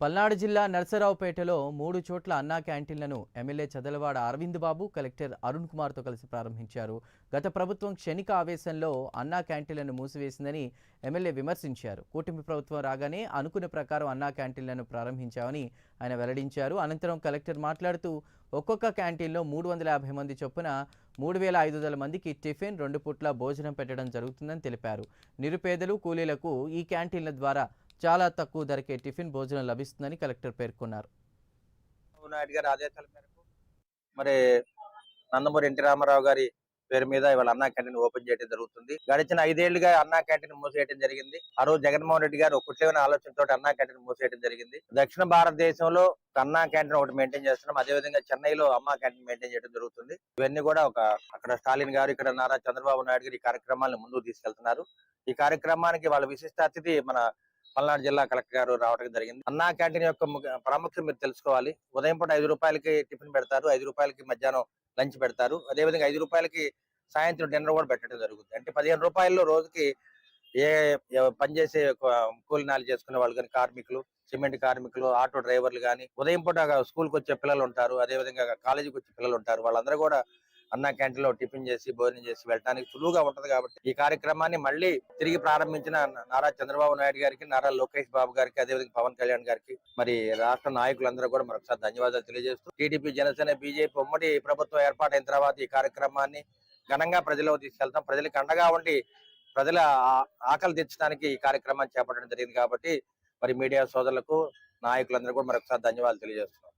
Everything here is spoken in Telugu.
పల్నాడు జిల్లా నర్సరావుపేటలో మూడు చోట్ల అన్నా క్యాంటీన్లను ఎమ్మెల్యే చదలవాడ అరవింద్ బాబు కలెక్టర్ అరుణ్ కుమార్తో కలిసి ప్రారంభించారు. గత ప్రభుత్వం క్షణిక ఆవేశంలో అన్నా క్యాంటీన్లను మూసివేసిందని ఎమ్మెల్యే విమర్శించారు. కూటమి ప్రభుత్వం రాగానే అనుకున్న ప్రకారం అన్నా క్యాంటీన్లను ప్రారంభించామని ఆయన వెల్లడించారు. అనంతరం కలెక్టర్ మాట్లాడుతూ ఒక్కొక్క క్యాంటీన్లో మూడు వందల యాభై మంది చొప్పున మూడు వేల ఐదు వందల మందికి టిఫిన్ రెండు పూట్ల భోజనం పెట్టడం జరుగుతుందని తెలిపారు. నిరుపేదలు కూలీలకు ఈ క్యాంటీన్ల ద్వారా చాలా తక్కువ ధరకే టిఫిన్ భోజనం లభిస్తుందని కలెక్టర్ పేర్కొన్నారు. నాయుడు గారి ఆదేశాల మేరకు మరి నందమూరి ఎన్టీ రామారావు గారి పేరు మీద ఇవాళ అన్నా క్యాంటీన్ ఓపెన్ చేయడం జరుగుతుంది. గడిచిన ఐదేళ్ళుగా అన్నా క్యాంటీన్ మూసేయడం జరిగింది. ఆ రోజు జగన్మోహన్ రెడ్డి గారు ఒకట్లేని ఆలోచనతో అన్నా క్యాంటీన్ మూసేయడం జరిగింది. దక్షిణ భారతదేశంలో అన్నా క్యాంటీన్ ఒకటి మెయింటైన్ చేస్తున్నాం. అదే విధంగా చెన్నైలో అమ్మా క్యాంటీన్ మెయింటైన్ చేయడం జరుగుతుంది. ఇవన్నీ కూడా ఒక అక్కడ స్టాలిన్ గారు ఇక్కడ నారా చంద్రబాబు నాయుడు గారు ఈ కార్యక్రమాలను ముందుకు తీసుకెళ్తున్నారు. ఈ కార్యక్రమానికి వాళ్ళ విశిష్ట అతిథి మన పల్నాడు జిల్లా కలెక్టర్ గారు రావడం జరిగింది. అన్నా క్యాంటీన్ యొక్క ముఖ్య- ప్రాముఖ్యత మీరు తెలుసుకోవాలి. ఉదయం పూట ఐదు రూపాయలకి టిఫిన్ పెడతారు ఐదు రూపాయలకి మధ్యాహ్నం లంచ్ పెడతారు. అదే విధంగా ఐదు రూపాయలకి సాయంత్రం డిన్నర్ కూడా పెట్టడం జరుగుతుంది. అంటే పదిహేను రూపాయల్లో రోజుకి ఏ పనిచేసే కూలినాలు చేసుకునే వాళ్ళు కానీ కార్మికులు సిమెంట్ కార్మికులు ఆటో డ్రైవర్లు కానీ ఉదయం పూట స్కూల్కి వచ్చే పిల్లలు ఉంటారు. అదే విధంగా కాలేజీకి వచ్చే పిల్లలు ఉంటారు. వాళ్ళందరూ కూడా అన్న క్యాంటీన్లో టిఫిన్ చేసి భోజనం చేసి వెళ్ళడానికి సులువుగా ఉంటది కాబట్టి ఈ కార్యక్రమాన్ని మళ్ళీ తిరిగి ప్రారంభించిన నారా చంద్రబాబు నాయుడు గారికి నారా లోకేష్ బాబు గారికి అదేవిధంగా పవన్ కళ్యాణ్ గారికి మరి రాష్ట్ర నాయకులందరూ కూడా మరొకసారి ధన్యవాదాలు తెలియజేస్తూ టీడీపీ జనసేన బీజేపీ ఉమ్మడి ప్రభుత్వం ఏర్పాటైన తర్వాత ఈ కార్యక్రమాన్ని ఘనంగా ప్రజలకు తీసుకెళ్తాం. ప్రజలకు అండగా ఉండి ప్రజల ఆకలి తీర్చడానికి ఈ కార్యక్రమాన్ని చేపట్టడం జరిగింది కాబట్టి మరి మీడియా సోదరులకు నాయకులందరూ కూడా మరొకసారి ధన్యవాదాలు తెలియజేస్తున్నాం.